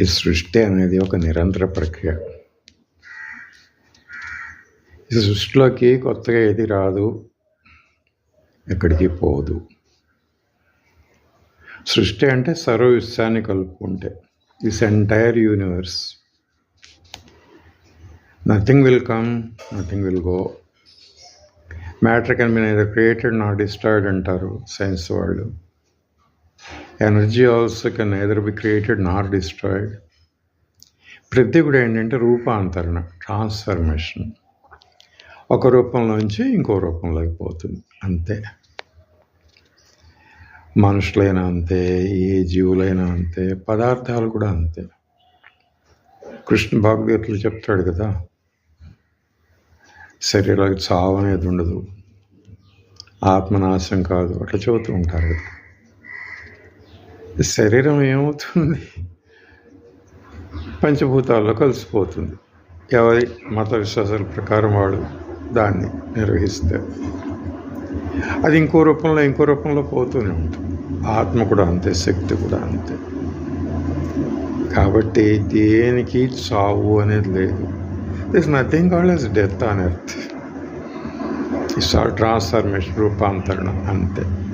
ఈ సృష్టి అనేది ఒక నిరంతర ప్రక్రియ. ఈ సృష్టిలోకి కొత్తగా ఏది రాదు ఎక్కడికి పోదు. సృష్టి అంటే సర్వ విశ్వాన్ని కలుపుకుంటే. This entire universe nothing will come nothing will go matter can be neither created not destroyed అంటారు సైన్స్ వాళ్ళు. Energy also can neither be created nor destroyed ప్రతి కూడా ఏంటంటే రూపాంతరణ ట్రాన్స్ఫర్మేషన్ ఒక రూపంలోంచి ఇంకో రూపంలోకి పోతుంది. అంతే. మనుషులైనా అంతే ఏ జీవులైనా అంతే పదార్థాలు కూడా అంతే. కృష్ణ భగవద్గీతలు చెప్తాడు కదా శరీరానికి చావు అనేది ఉండదు. ఆత్మనాశం కాదు అట్లా చెబుతూ ఉంటారు కదా. శరీరం ఏమవుతుంది? పంచభూతాల్లో కలిసిపోతుంది. ఎవరి మత విశ్వాసాల ప్రకారం వాడు దాన్ని నిర్వహిస్తారు అది ఇంకో రూపంలో ఇంకో రూపంలో పోతూనే ఉంటుంది. ఆత్మ కూడా అంతే శక్తి కూడా అంతే. కాబట్టి దేనికి చావు అనేది లేదు. This nothing called as death on earth it's all transformation రూపాంతరణ అంతే.